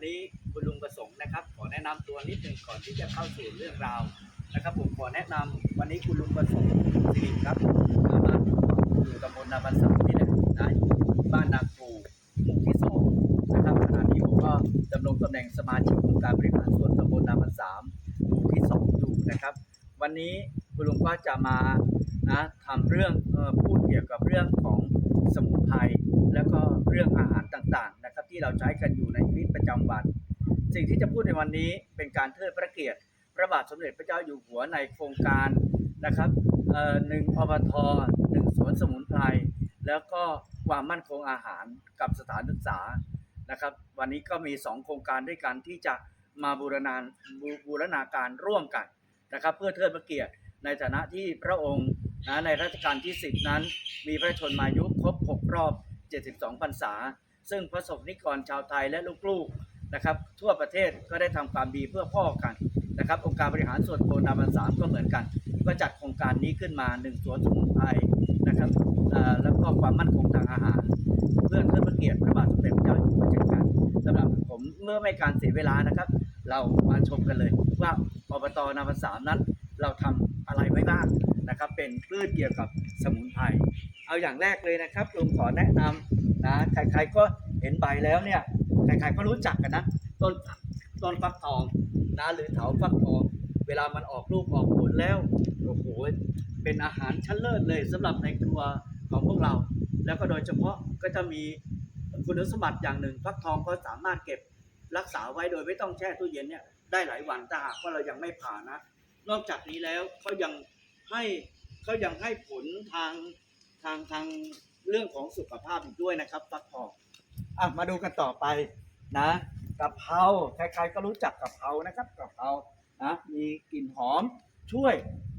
วันนี้คุณลุงประสงค์นะครับ ขอแนะนำตัวนิดหนึ่งก่อนที่จะเข้าสู่เรื่องราวนะครับ ผมขอแนะนำวันนี้คุณลุงประสงค์สิริครับนะบ้านอยู่ตำบลนาบันสามนี่แหละนะอยู่บ้านนาคูหมู่ที่สองนะครับขณะนี้ผมก็ดำรงตำแหน่งสมาชิกองค์การบริหารส่วนตำบลนาบันสามหมู่ที่สองอยู่นะครับ วันนี้คุณลุงก็จะมานะทำเรื่องพูดเกี่ยวกับเรื่องของสมุนไพรแล้วก็เรื่องอาหารต่างๆ ที่เราใช้กันอยู่ในชีวิตประจำวัน สิ่งที่จะพูดในวันนี้เป็นการเทิดพระเกียรติพระบาทสมเด็จพระเจ้าอยู่หัวในโครงการนะครับหนึ่งอบทหนึ่งสวนสมุนไพรแล้วก็ความมั่นคงอาหารกับสถานศึกษานะครับ วันนี้ก็มี 2 โครงการด้วยกันที่จะมาบูรณาบูบูรณาการร่วมกันนะครับ เพื่อเทิดพระเกียรติในฐานะที่พระองค์นะในรัชกาลที่ 10 นั้น มีพระชนมายุครบ 6 รอบ 72พรรษา ซึ่งพระสงฆ์นิกรชาวไทยและลูกๆนะครับ ทั่วประเทศก็ได้ทำความดีเพื่อพ่อกันนะครับ องค์การบริหารส่วนตำบลนาบันสามก็เหมือนกัน ก็จัดโครงการนี้ขึ้นมาหนึ่งสวนสมุนไพรนะครับแล้วก็ความมั่นคงทางอาหาร เพื่อเทิดพระเกียรติพระบาทสมเด็จพระเจ้าอยู่หัวเช่นกันสำหรับผมเมื่อไม่การเสียเวลานะครับ เรามาชมกันเลยว่าอบตนาบันสามนั้น เราทำอะไรไว้บ้างนะครับ เป็นพืชเกี่ยวกับสมุนไพร เอาอย่างแรกเลยนะครับลุงขอแนะนำนะใครๆก็เห็นใบแล้วเนี่ยใครๆก็รู้จักกันนะต้นต้นฟักทองนะหรือเถาฟักทอง เวลามันออกลูกออกผลแล้วโอ้โหเป็นอาหารชั้นเลิศเลยสำหรับในครัวของพวกเรา แล้วก็โดยเฉพาะก็จะมีคุณสมบัติอย่างหนึ่งฟักทองก็สามารถเก็บรักษาไว้โดยไม่ต้องแช่ตู้เย็นเนี่ยได้หลายวันถ้าหากว่าเรายังไม่ผ่านะ นอกจากนี้แล้วเขายังให้เขายังให้ผลทาง ทางทางเรื่องของสุขภาพอีกด้วยนะครับฟักทองอะมาดูกันต่อไปนะกะเพราใครๆก็รู้จักกะเพรานะครับกะเพรานะมีกลิ่นหอมช่วย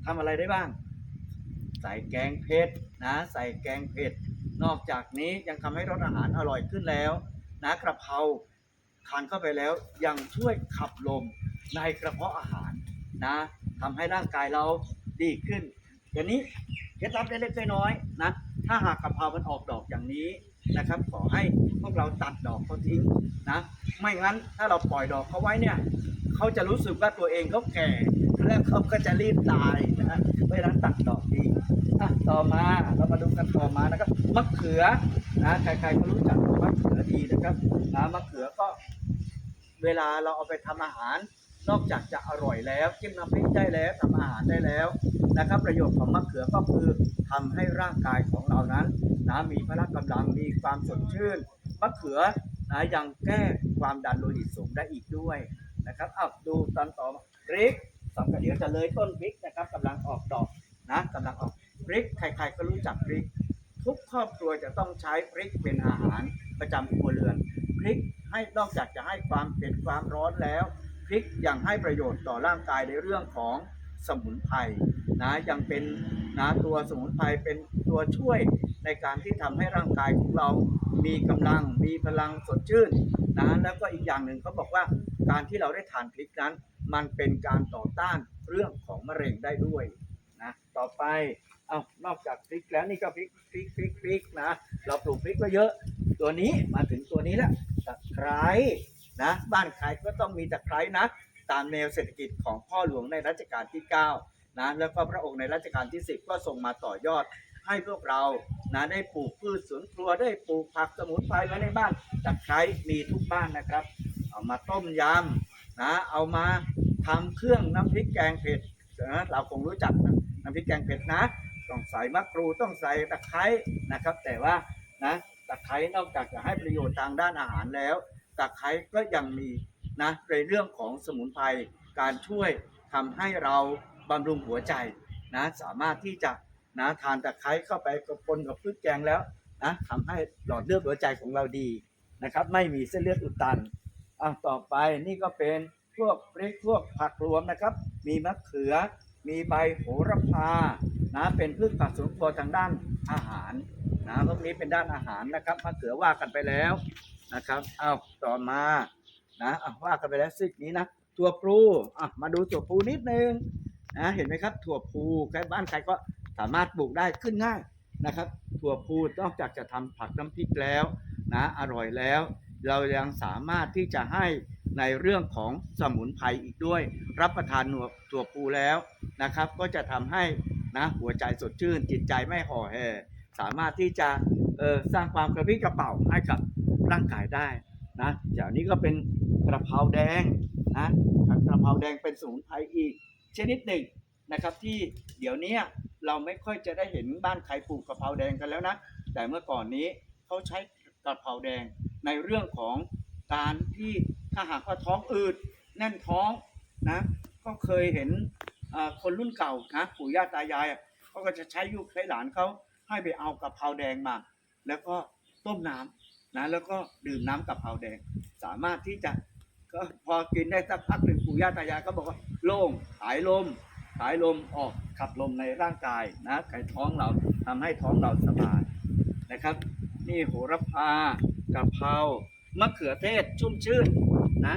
ทำอะไรได้บ้าง ใส่แกงเผ็ดนะใส่แกงเผ็ดนอกจากนี้ยังทำให้รสอาหารอร่อยขึ้นแล้ว นะกระเพราทานเข้าไปแล้วยังช่วยขับลมในกระเพาะอาหารนะทำให้ร่างกายเราดีขึ้นอย่างนี้ เคล็ดลับเล็กๆน้อยๆนะ ถ้าหากกะเพรามันออกดอกอย่างนี้นะครับ ขอให้พวกเราตัดดอกเขาทิ้งนะ ไม่งั้นถ้าเราปล่อยดอกเขาไว้เนี่ยเขาจะรู้สึกว่าตัวเองเขาแก่ แล้วเขาก็จะรีบตายนะเพราะฉะนั้นตัดดอกดีอะต่อมาเรามาดูกันต่อมานะครับมะเขือนะใครๆก็รู้จักมะเขือดีนะครับนะมะเขือก็เวลาเราเอาไปทำอาหาร นอกจากจะอร่อยแล้วจิ้มน้ำพริกได้แล้วทำอาหารได้แล้ว นะครับ ประโยชน์ของมะเขือก็คือทำให้ร่างกายของเรานั้นนะมีพละกำลังมีความสดชื่นมะเขือนะยังแก้ความดันโลหิตสูงได้อีกด้วยนะครับอ้าวดูตอนต่อพริกสองกันเดี๋ยวจะเลยต้นพริกนะครับกำลังออกดอกนะกำลังออกพริกใครๆก็รู้จักพริก ทุกครอบครัวจะต้องใช้พริกเป็นอาหารประจำครัวเรือนพริกให้นอกจากจะให้ความเผ็ดความร้อนแล้วพริกยังให้ประโยชน์ต่อร่างกายในเรื่องของสมุนไพร นะยังเป็นนะตัวสมุนไพรเป็นตัวช่วยในการที่ทำให้ร่างกายของเรามีกำลังมีพลังสดชื่นนะแล้วก็อีกอย่างหนึ่งเขาบอกว่าการที่เราได้ทานพริกนั้น มันเป็นการต่อต้านเรื่องของมะเร็งได้ด้วยนะต่อไปเอานอกจากพริกแล้วนี่ก็พริกพริกพริกพริกนะเราปลูกพริกก็เยอะ ตัวนี้มาถึงตัวนี้แล้วตะไคร้นะบ้านใครก็ต้องมีตะไคร้นะตามแนวเศรษฐกิจของพ่อหลวงในรัชกาลที่ 9 นะแล้วก็พระองค์ในรัชกาลที่ 10 ก็ทรงมาต่อยอดให้พวกเรานะได้ปลูกพืชสวนครัวได้ปลูกผักสมุนไพรไว้ในบ้านตะไคร้มีทุกบ้านนะครับ เอามาต้มยำนะเอามาทำเครื่องน้ำพริกแกงเผ็ดนะเราคงรู้จักนะน้ำพริกแกงเผ็ดนะต้องใส่มะกรูดต้องใส่ตะไคร้นะครับ แต่ว่านะตะไคร้นอกจากจะให้ประโยชน์ทางด้านอาหารแล้วตะไคร้ก็ยังมีนะในเรื่องของสมุนไพรการช่วยทำให้เรา บำรุงหัวใจนะสามารถที่จะนะทานตะไคร้เข้าไปกับปนกับพืชแกงแล้วนะทำให้หลอดเลือดหัวใจของเราดีนะครับ ไม่มีเส้นเลือดอุดตันอะต่อไปนี่ก็เป็นพวกพริกพวกผักรวมนะครับ มีมะเขือ มีใบโหระพานะเป็นพืชผักสวนครัวทางด้านอาหารนะพวกนี้เป็นด้านอาหารนะครับมะเขือว่ากันไปแล้วนะครับเอาต่อมานะว่ากันไปแล้วซิกนี้นะถั่วพลูอะมาดูถั่วพลูนิดนึง นะเห็นไหมครับ ถั่วพูใครบ้านใครก็สามารถปลูกได้ขึ้นง่ายนะครับ ถั่วพูนอกจากจะทำผักน้ำพริกแล้วนะอร่อยแล้ว เรายังสามารถที่จะให้ในเรื่องของสมุนไพรอีกด้วย รับประทานหัวตัวปูแล้วนะครับ ก็จะทำให้นะหัวใจสดชื่น จิตใจไม่ห่อแห่สามารถที่จะออสร้างความกระปรี้กระเป๋าให้กับร่างกายได้นะอย่างนี้ก็เป็นกระเพราแดงนะกระเพราแดงเป็นสมุนไพรอีก ชนิดหนึ่งนะครับที่เดี๋ยวนี้เราไม่ค่อยจะได้เห็นบ้านใครปลูกกะเพราแดงกันแล้วนะ แต่เมื่อก่อนนี้เขาใช้กะเพราแดงในเรื่องของการที่ถ้าหากว่าท้องอืดแน่นท้องนะก็เคยเห็นคนรุ่นเก่านะปู่ย่าตายายเขาก็จะใช้ยุคใช้หลานเขาให้ไปเอากะเพราแดงมา แล้วก็ต้มน้ำนะแล้วก็ดื่มน้ำกะเพราแดง สามารถที่จะ ก็พอกินได้สักพักหนึ่งปู่ย่าตายายก็บอกว่าโล่งหายลมหายลมออกขับลมในร่างกายนะไก่ท้องเราทำให้ท้องเราสบายนะครับ นี่โหระพากะเพรามะเขือเทศชุ่มชื่นนะ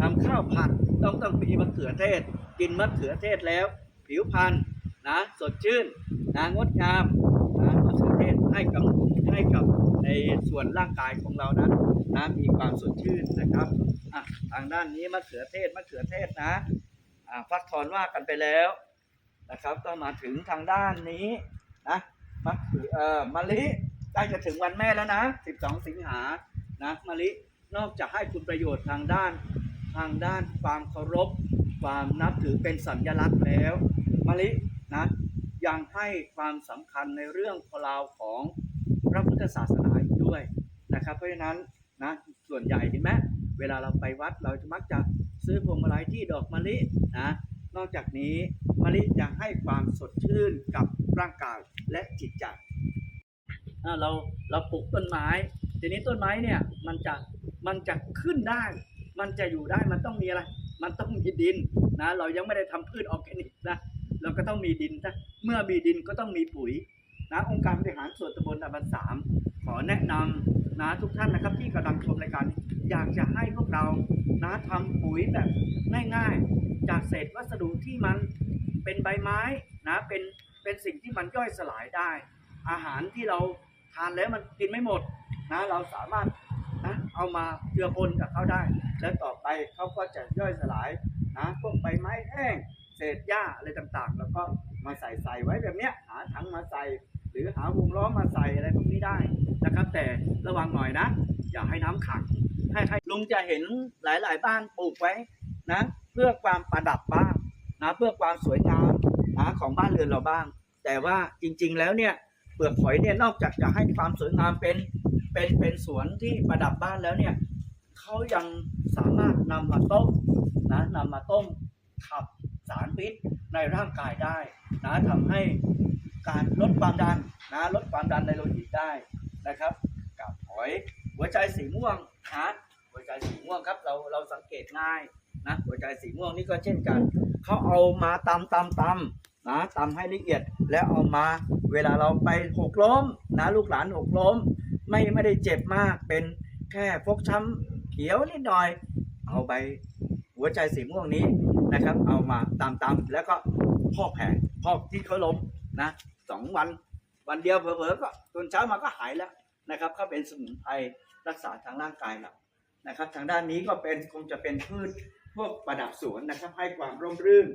ทำข้าวผัดต้องต้องมีมะเขือเทศ กินมะเขือเทศแล้ว ผิวพรรณนะสดชื่นนะงดงามนะมะเขือเทศให้กับให้กับในส่วนร่างกายของเรานั้นนะมีความสดชื่นนะครับ อะทางด้านนี้มะเขือเทศมะเขือเทศนะอ่าฟักทอนว่ากันไปแล้วนะครับ ก็มาถึงทางด้านนี้นะมะเขือเอ่อมะลิใกล้จะถึงวันแม่แล้วนะ 12 สิงหานะมะลินอกจากให้คุณประโยชน์ทางด้านทางด้านความเคารพ ความนับถือเป็นสัญลักษณ์แล้วมะลินะยังให้ความสำคัญในเรื่องราวของพระพุทธศาสนาอีกด้วยนะครับ เพราะฉะนั้นนะส่วนใหญ่เห็นไหม เวลาเราไปวัดเราจะมักจะซื้อพวงมาลัยที่ดอกมะลินะนอกจากนี้มะลิยังให้ความสดชื่นกับร่างกายและจิตใจเราเราปลูกต้นไม้ ทีนี้ต้นไม้เนี่ยมันจะมันจะขึ้นได้ มันจะอยู่ได้มันต้องมีอะไร มันต้องมีดินนะเรายังไม่ได้ทำพืชออร์แกนิกนะเราก็ต้องมีดินนะเมื่อมีดินก็ต้องมีปุ๋ยนะองค์การบริหารส่วนตำบลตะบันสามขอแนะนำนะทุกท่านนะครับที่กำลังชมรายการอยากจะให้พวกเรานะทำปุ๋ยแบบง่ายๆ จากเศษวัสดุที่มันเป็นใบไม้นะเป็นเป็นสิ่งที่มันย่อยสลายได้ อาหารที่เราทานแล้วมันกินไม่หมดนะเราสามารถนะเอามาเจือปนกับเขาได้ แล้วต่อไปเขาก็จะย่อยสลายนะพวกใบไม้แห้งเศษหญ้าอะไรต่างๆ แล้วก็มาใส่ใส่ไว้แบบเนี้ยหาถังมาใส่ หรือหาวงล้อมาใส่อะไรพวกนี้ได้นะครับ แต่ระวังหน่อยนะ อย่าให้น้ำขัง ให้ให้ลุงจะเห็นหลาย ๆ บ้านปลูกไว้นะ เพื่อความประดับบ้างนะเพื่อความสวยงามนะของบ้านเรือนเราบ้าง แต่ว่าจริง ๆ แล้วเนี่ยเปลือกหอยเนี่ยนอกจากจะให้ความสวยงามเป็นเป็นเป็นสวนที่ประดับบ้านแล้วเนี่ยเขายังสามารถนำมาต้มนะนำมาต้มขับสารพิษในร่างกายได้นะทำให้การลดความดันนะลดความดันในโลหิตได้นะครับกับหอย หัวใจสีม่วงนะหัวใจสีม่วงครับ เราเราสังเกตง่ายนะหัวใจสีม่วงนี่ก็เช่นกันเขาเอามาตำตำตำนะตำให้ละเอียดแล้วเอามาเวลาเราไปหกล้มนะลูกหลานหกล้ม ไม่ไม่ได้เจ็บมากเป็นแค่ฟกช้ำเขียวนิดหน่อย เอาใบหัวใจสีม่วงนี้นะครับ เอามาตำตำแล้วก็พอกแผลพอกที่เขาล้มนะสองวันวันเดียวเผลอๆก็ตอนเช้ามาก็หายแล้วนะครับเขาเป็นสมุนไพร รักษาทางร่างกายเรานะครับ ทางด้านนี้ก็เป็นคงจะเป็นพืชพวกประดับสวนนะครับ ให้ความร่มรื่น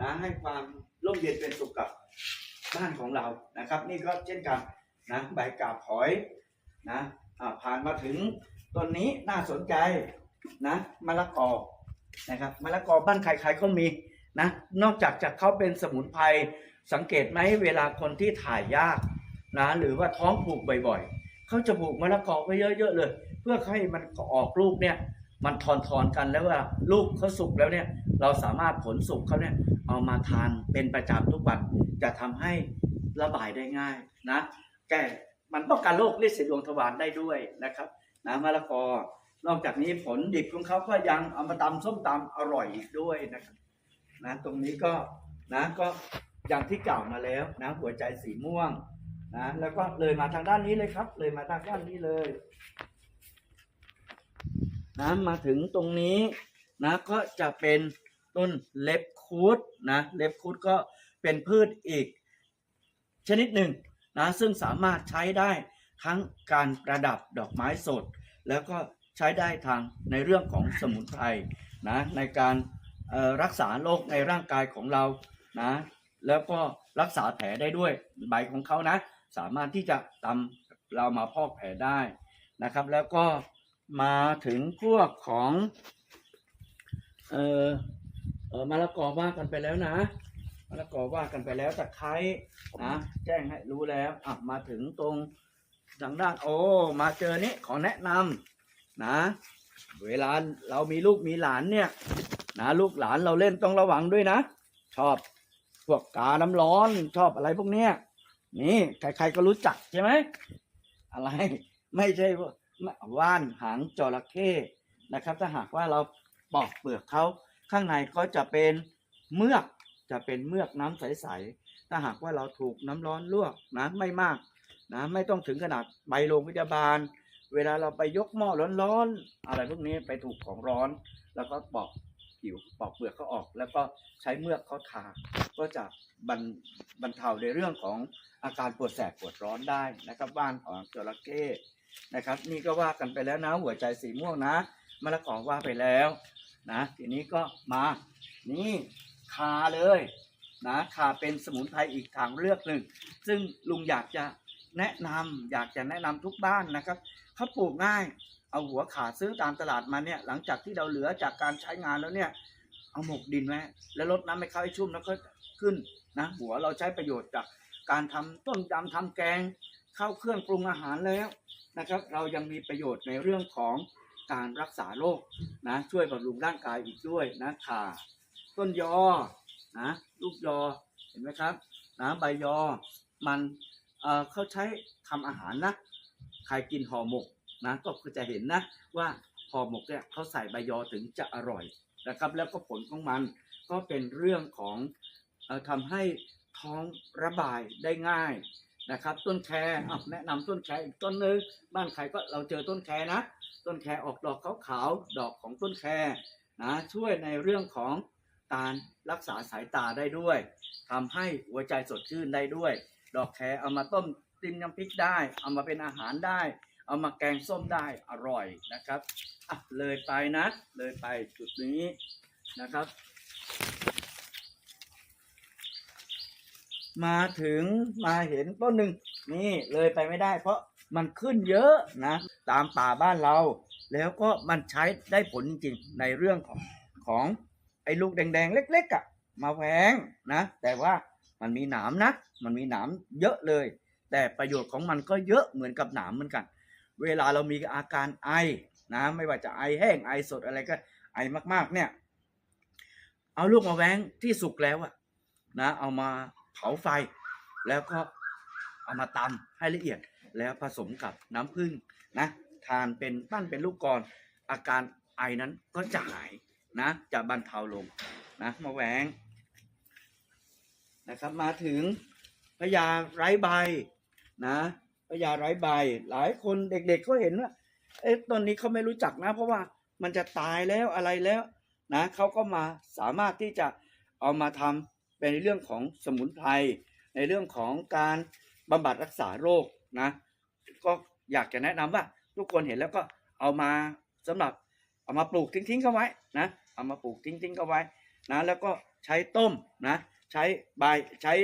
นะให้ความร่มเย็นเป็นสุขกับบ้านของเรานะครับ นี่ก็เช่นกันนะใบกาบหอยนะผ่านมาถึงต้นนี้น่าสนใจนะมะละกอนะครับมะละกอบ้านใครๆก็มีนะนอกจากจะเขาเป็นสมุนไพรสังเกตไหมเวลาคนที่ถ่ายยากนะหรือว่าท้องผูกบ่อยๆ เขาจะปลูกมะละกอไว้เยอะๆเลย เพื่อให้มันออกลูกเนี่ย มันทอนทอนๆกันแล้วว่าลูกเขาสุกแล้วเนี่ย เราสามารถผลสุกเขาเนี่ยเอามาทานเป็นประจำทุกวันจะทำให้ระบายได้ง่ายนะแกมันป้องกันโรคลินสีดวงทวารได้ด้วยนะครับนะมะละกอนอกจากนี้ผลดิบของเขาก็ยังเอามาตำส้มตำอร่อยอีกด้วยนะครับนะตรงนี้ก็นะก็อย่างที่กล่าวมาแล้วนะหัวใจสีม่วง นะแล้วก็เลยมาทางด้านนี้เลยครับ เลยมาทางด้านนี้เลยนะมาถึงตรงนี้นะก็จะเป็นต้นเล็บคูดนะเล็บคูดก็เป็นพืชอีก ชนิดหนึ่งนะซึ่งสามารถใช้ได้ทั้งการประดับดอกไม้สด แล้วก็ใช้ได้ทางในเรื่องของสมุนไพรนะในการรักษาโรคในร่างกายของเรานะแล้วก็รักษาแผลได้ด้วยใบของเขานะ สามารถที่จะตำเรามาพอกแผลได้นะครับ แล้วก็มาถึงพวกของเออเออมะละกอว่ากันไปแล้วนะมะละกอว่ากันไปแล้วตะไคร้นะแจ้งให้รู้แล้วอะมาถึงตรงทางด้านโอ้มาเจอนี้ขอแนะนำนะ เวลาเรามีลูกมีหลานเนี่ยนะลูกหลานเราเล่นต้องระวังด้วยนะ ชอบพวกกาน้ำร้อนชอบอะไรพวกเนี้ย นี่ใครๆก็รู้จักใช่ไหมอะไร ไม่ใช่ว่าว่านหางจระเข้นะครับ ถ้าหากว่าเราปอกเปลือกเขาข้างในก็จะเป็นเมือกจะเป็นเมือกน้ำใสๆถ้าหากว่าเราถูกน้ำร้อนลวกนะไม่มากนะไม่ต้องถึงขนาดไปโรงพยาบาล เวลาเราไปยกหม้อร้อนๆอะไรพวกนี้ไปถูกของร้อน แล้วก็ปอกผิวปอกเปลือกเขาออก แล้วก็ใช้เมือกเขาทา ก็จะบรรบรรเทาในเรื่องของอาการปวดแสบปวดร้อนได้นะครับ บ้านของจระเข้นะครับ นี่ก็ว่ากันไปแล้วนะหัวใจสีม่วงนะมะละกอว่าไปแล้วนะทีนี้ก็มานี่คาเลยนะคาเป็นสมุนไพรอีกทางเลือกหนึ่ง ซึ่งลุงอยากจะแนะนำอยากจะแนะนำทุกบ้านนะครับเขาปลูกง่าย เอาหัวขาซื้อตามตลาดมาเนี่ยหลังจากที่เราเหลือจากการใช้งานแล้วเนี่ย เอาหมกดินไว้แล้วรดน้ำให้เขาให้ชุ่มแล้วก็ขึ้นนะหัวเราใช้ประโยชน์จากการทำต้มยำทำแกงเข้าเครื่องปรุงอาหารแล้วนะครับ เรายังมีประโยชน์ในเรื่องของการรักษาโรคนะช่วยบำรุงร่างกายอีกด้วยนะข่าต้นยอนะลูกยอเห็นไหมครับนะใบยอมันเออเขาใช้ทำอาหารนะใครกินห่อหมกนะก็จะเห็นนะว่าห่อหมกเนี่ยเขาใส่ใบยอถึงจะอร่อย นะครับ แล้วก็ผลของมันก็เป็นเรื่องของอทำให้ท้องระบายได้ง่ายนะครับ ต้นแครแนะนำต้นแครอีกต้นหนึงบ้านใครก็เราเจอต้นแครนะ ต้นแครออกดอกขาวๆดอกของต้นแครนะช่วยในเรื่องของการรักษาสายตาได้ด้วยทำให้หัวใจสดชื่นได้ด้วย ดอกแครเอามาต้มจิ้มน้ำพริกได้ เอามาเป็นอาหารได้ เอามาแกงส้มได้อร่อยนะครับอะเลยไปนะ เลยไปจุดนี้นะครับ มาถึงมาเห็นต้นหนึ่งนี่เลยไปไม่ได้ เพราะมันขึ้นเยอะนะ ตามป่าบ้านเรา แล้วก็มันใช้ได้ผลจริงๆในเรื่องของของไอ้ลูกแดงๆ เล็กๆอะ่ะมาแหวงนะ แต่ว่ามันมีหนามนะ มันมีหนามเยอะเลย แต่ประโยชน์ของมันก็เยอะเหมือนกับหนามเหมือนกัน เวลาเรามีอาการไอนะไม่ว่าจะไอแห้งไอสดอะไรก็ไอมากๆเนี่ย เอาลูกมาแหวงที่สุกแล้วอะนะเอามาเผาไฟ แล้วก็เอามาตำให้ละเอียดแล้วผสมกับน้ำผึ้งนะทานเป็นปั้นเป็นลูกกรออาการไอนั้นก็จะหายนะจะบรรเทาลงนะมาแหวงนะครับมาถึงพญาไร้ใบนะ ญาไร้ใบ หลายคนเด็กๆเขาเห็นว่าเอ๊ะต้นนี้เขาไม่รู้จักนะ เพราะว่ามันจะตายแล้วอะไรแล้วนะเขาก็มาสามารถที่จะเอามาทำเป็นเรื่องของสมุนไพรในเรื่องของการบำบัดรักษาโรคนะก็อยากจะแนะนำว่าทุกคนเห็นแล้วก็เอามาสำหรับเอามาปลูกทิ้งๆเข้าไว้นะเอามาปลูกทิ้งๆเข้าไว้นะแล้วก็ใช้ต้มนะใช้ใบใช้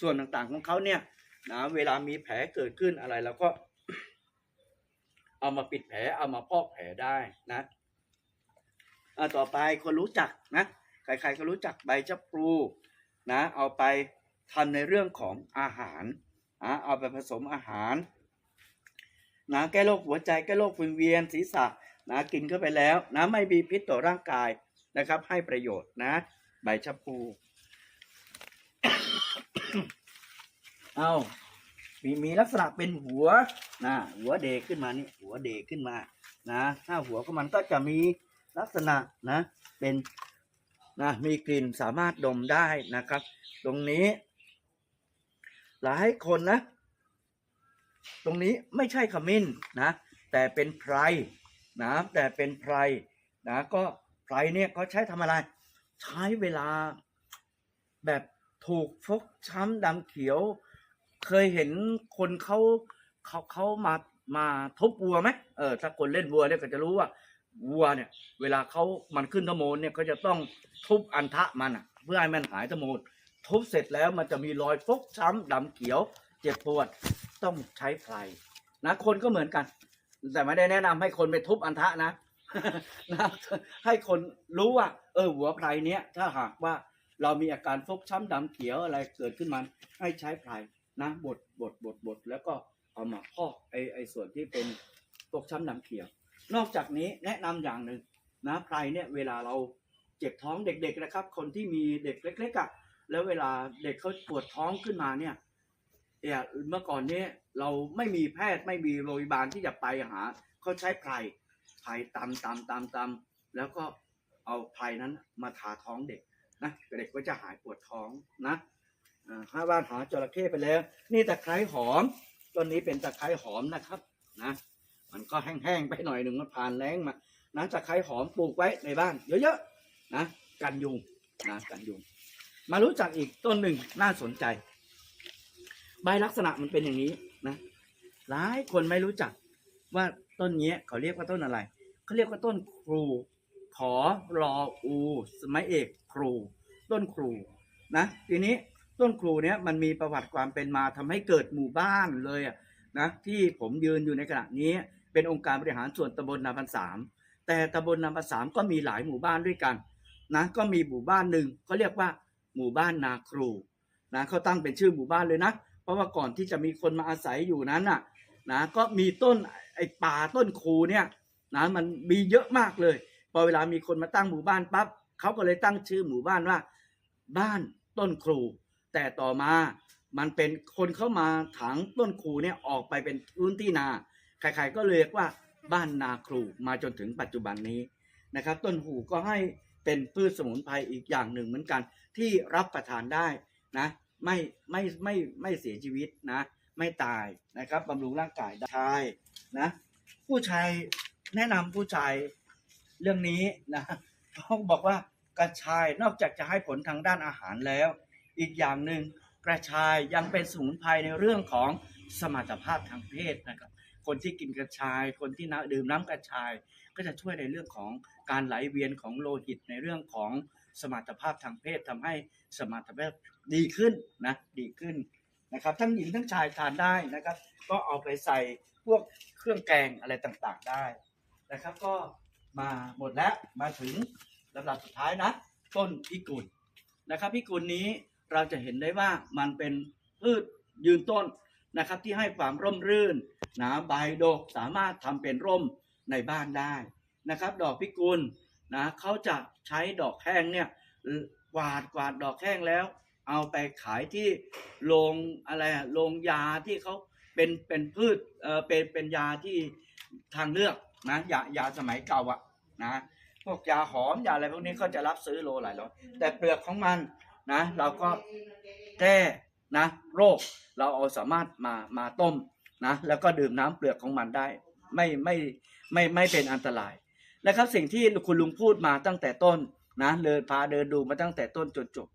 ส่วนต่างๆของเขาเนี่ย นะเวลามีแผลเกิดขึ้นอะไรเราก็ เอามาปิดแผลเอามาพอกแผลได้นะอ่าต่อไปคนรู้จักนะใครๆก็รู้จักใบชะพลูนะ เอาไปทำในเรื่องของอาหารนะเอาไปผสมอาหารนะแก้โรคหัวใจแก้โรควิงเวียนศีรษะนะกินเข้าไปแล้วนะไม่มีพิษต่อร่างกายนะครับ ให้ประโยชน์นะ ใบชะพลู เอามีมีลักษณะเป็นหัวนะหัวเดกขึ้นมานี่หัวเดกขึ้นมานะถ้าหัวของมันก็จะมีลักษณะนะเป็นนะมีกลิ่นสามารถดมได้นะครับ ตรงนี้ หลายคนนะ ตรงนี้ไม่ใช่ขมิ้นนะ แต่เป็นไพรนะแต่เป็นไพรนะก็ไพรเนี่ยเขาใช้ทำอะไร ใช้เวลาแบบถูกฟกช้ำดำเขียว เคยเห็นคนเขาเขาเขามามาทุบวัวไหมเออถ้าคนเล่นวัวเนี่ยก็จะรู้ว่าวัวเนี่ย เวลาเขามันขึ้นทะโมนเนี่ยก็จะต้องทุบอันทะมันอะ เพื่อให้มันหายทะโมนทุบเสร็จแล้วมันจะมีรอยฟกช้ำดำเขียว เจ็บปวดต้องใช้ไพรนะคนก็เหมือนกัน แต่ไม่ได้แนะนำให้คนไปทุบอันทะนะนะให้คนรู้ว่า เออหัวไพรเนี้ยถ้าหากว่าเรามีอาการฟกช้ำดำเขียวอะไรเกิดขึ้นมาให้ใช้ไพร นะบดบดบดบดแล้วก็เอามาพอกไอไอส่วนที่เป็นฟกช้ำดำเขียวนอกจากนี้แนะนำอย่างหนึ่งนะไพรเนี่ยเวลาเราเจ็บท้องเด็กๆนะครับ คนที่มีเด็กเล็กๆอะแล้วเวลาเด็กเขาปวดท้องขึ้นมาเนี่ยเนี่ยเมื่อก่อนเนี้เราไม่มีแพทย์ไม่มีโรงพยาบาลที่จะไปหาเขาใช้ไพรไพรตำตำตำตำแล้วก็เอาไพรนั้นมาทาท้องเด็กนะเด็กก็จะหายปวดท้องนะ อ่าห้าบ้านหาจระเข้ไปแล้ว นี่ตะไคร้หอมต้นนี้เป็นตะไคร้หอมนะครับนะมันก็แห้งๆไปหน่อยหนึ่งมันผ่านแรงมานะตะไคร้หอมปลูกไว้ในบ้านเยอะๆนะกันยุงนะกันยุง มารู้จักอีกต้นหนึ่งน่าสนใจ ใบลักษณะมันเป็นอย่างนี้นะหลายคนไม่รู้จักว่าต้นเนี้ยเขาเรียกว่าต้นอะไรเขาเรียกว่าต้นครูขอรออู สมัยเอกครู ต้นครูนะทีนี้ ต้นครูเนี้ยมันมีประวัติความเป็นมาทำให้เกิดหมู่บ้านเลยอะนะที่ผมยืนอยู่ในขณะนี้เป็นองค์การบริหารส่วนตำบลนาพันสามแต่ตำบลนาพันสามก็มีหลายหมู่บ้านด้วยกันนะก็มีหมู่บ้านหนึ่งเขาเรียกว่าหมู่บ้านนาครูนะเขาตั้งเป็นชื่อหมู่บ้านเลยนะ เพราะว่าก่อนที่จะมีคนมาอาศัยอยู่นั้นน่ะนะก็มีต้นไอ้ป่าต้นครูเนี่ยนะมันมีเยอะมากเลย พอเวลามีคนมาตั้งหมู่บ้านปั๊บเขาก็เลยตั้งชื่อหมู่บ้านว่า บ้านต้นครู แต่ต่อมามันเป็นคนเข้ามาถังต้นครูเนี่ยออกไปเป็นพื้นที่นา ใครๆก็เรียกว่าบ้านนาครูมาจนถึงปัจจุบันนี้นะครับ ต้นหูก็ให้เป็นพืชสมุนไพรอีกอย่างหนึ่งเหมือนกัน ที่รับประทานได้นะไม่ไม่ไม่ไม่เสียชีวิตนะไม่ตายนะครับบำรุงร่างกายได้ชายนะผู้ชายแนะนำผู้ชายเรื่องนี้นะต้องบอกว่ากระชายนอกจากจะให้ผลทางด้านอาหารแล้ว อีกอย่างหนึ่งกระชายยังเป็นสมุนไพรในเรื่องของสมรรถภาพทางเพศนะครับ คนที่กินกระชาย คนที่นดื่มน้ำกระชาย ก็จะช่วยในเรื่องของการไหลเวียนของโลหิตในเรื่องของสมรรถภาพทางเพศทำให้สมรรถภาพดีขึ้นนะดีขึ้นนะครับ ทั้งหญิงทั้งชายทานได้นะครับ ก็เอาไปใส่พวกเครื่องแกงอะไรต่างๆได้นะครับ ก็มาหมดแล้วมาถึงลำดับสุดท้ายนะต้นพิกุลนะครับพิกุลนี้ เราจะเห็นได้ว่ามันเป็นพืชยืนต้นนะครับ ที่ให้ความร่มรื่นนะใบดกสามารถทำเป็นร่มในบ้านได้นะครับ ดอกพิกุลนะเขาจะใช้ดอกแห้งเนี่ยกวาดกวาดดอกแห้งแล้ว เอาไปขายที่โรงอะไรอะโรงยาที่เขาเป็นเป็นพืชเออเป็นเป็นยาที่ทางเลือกนะยายาสมัยเก่าอะนะพวกยาหอมยาอะไรพวกนี้ก็จะรับซื้อโลหลายร้อยแต่เปลือกของมัน นะเราก็แก้นะโรคเราเอาสามารถมามาต้มนะแล้วก็ดื่มน้ำเปลือกของมันได้ไม่ไม่ไม่ไม่เป็นอันตรายนะครับสิ่งที่คุณลุงพูดมาตั้งแต่ต้นนะเดินพาเดินดูมาตั้งแต่ต้นจนจบ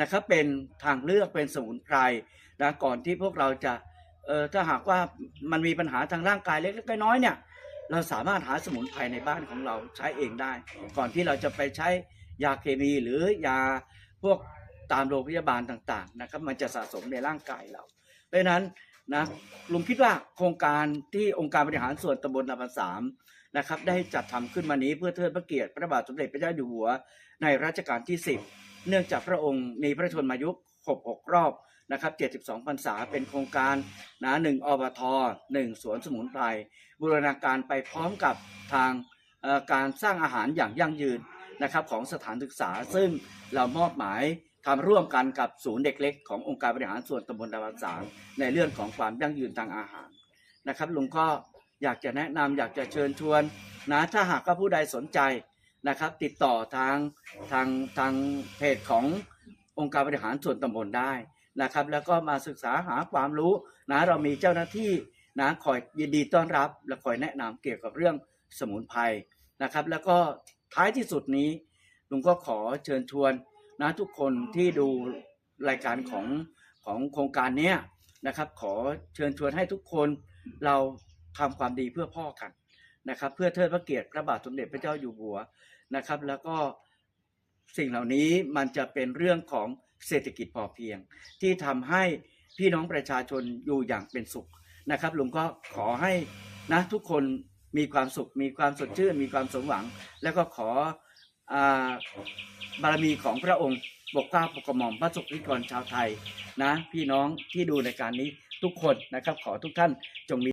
นะครับเป็นทางเลือกเป็นสมุนไพรนะก่อนที่พวกเราจะเออถ้าหากว่ามันมีปัญหาทางร่างกายเล็กๆน้อยๆเนี่ยเราสามารถหาสมุนไพรในบ้านของเราใช้เองได้ ก่อนที่เราจะไปใช้ยาเคมีหรือยาพวก ตามโรงพยาบาลต่างๆนะครับมันจะสะสมในร่างกายเรา เพราะฉะนั้นนะลุงคิดว่าโครงการที่องค์การบริหารส่วนตำบลนาพันสามนะครับได้จัดทำขึ้นมานี้เพื่อเทิดพระเกียรติพระบาทสมเด็จพระเจ้าอยู่หัว ในรัชกาลที่ 10 เนื่องจากพระองค์มีพระชนมายุครบ6รอบนะครับ72พรรษาเป็นโครงการนะหนึ่งอบทหนึ่งสวนสมุนไพรบูรณาการไปพร้อมกับทางการสร้างอาหารอย่างยั่งยืนนะครับของสถานศึกษาซึ่งเรามอบหมาย ทำร่วมกันกับศูนย์เด็กเล็กขององค์การบริหารส่วนตำบลดาวสางในเรื่องของความยั่งยืนทางอาหารนะครับลุงก็อยากจะแนะนำอยากจะเชิญชวนนะถ้าหากว่าผู้ใดสนใจนะครับ ติดต่อทางทางทางเพจขององค์การบริหารส่วนตำบลได้นะครับ แล้วก็มาศึกษาหาความรู้นะเรามีเจ้าหน้าที่นะคอยยินดีต้อนรับ และคอยแนะนำเกี่ยวกับเรื่องสมุนไพรนะครับ แล้วก็ท้ายที่สุดนี้ลุงก็ขอเชิญชวน นะทุกคนที่ดูรายการของของโครงการเนี้ยนะครับ ขอเชิญชวนให้ทุกคนเราทำความดีเพื่อพ่อกันนะครับ เพื่อเทิดพระเกียรติพระบาทสมเด็จพระเจ้าอยู่หัวนะครับ แล้วก็สิ่งเหล่านี้มันจะเป็นเรื่องของเศรษฐกิจพอเพียง ที่ทำให้พี่น้องประชาชนอยู่อย่างเป็นสุขนะครับลุงก็ขอให้นะทุกคนมีความสุข มีความสดชื่น มีความสมหวัง แล้วก็ขออา บารมีของพระองค์บกเกล้าปกกระหม่อมพระสุขนิกรชาวไทยนะพี่น้องที่ดูในการนี้ทุกคนนะครับขอทุกท่านจงมี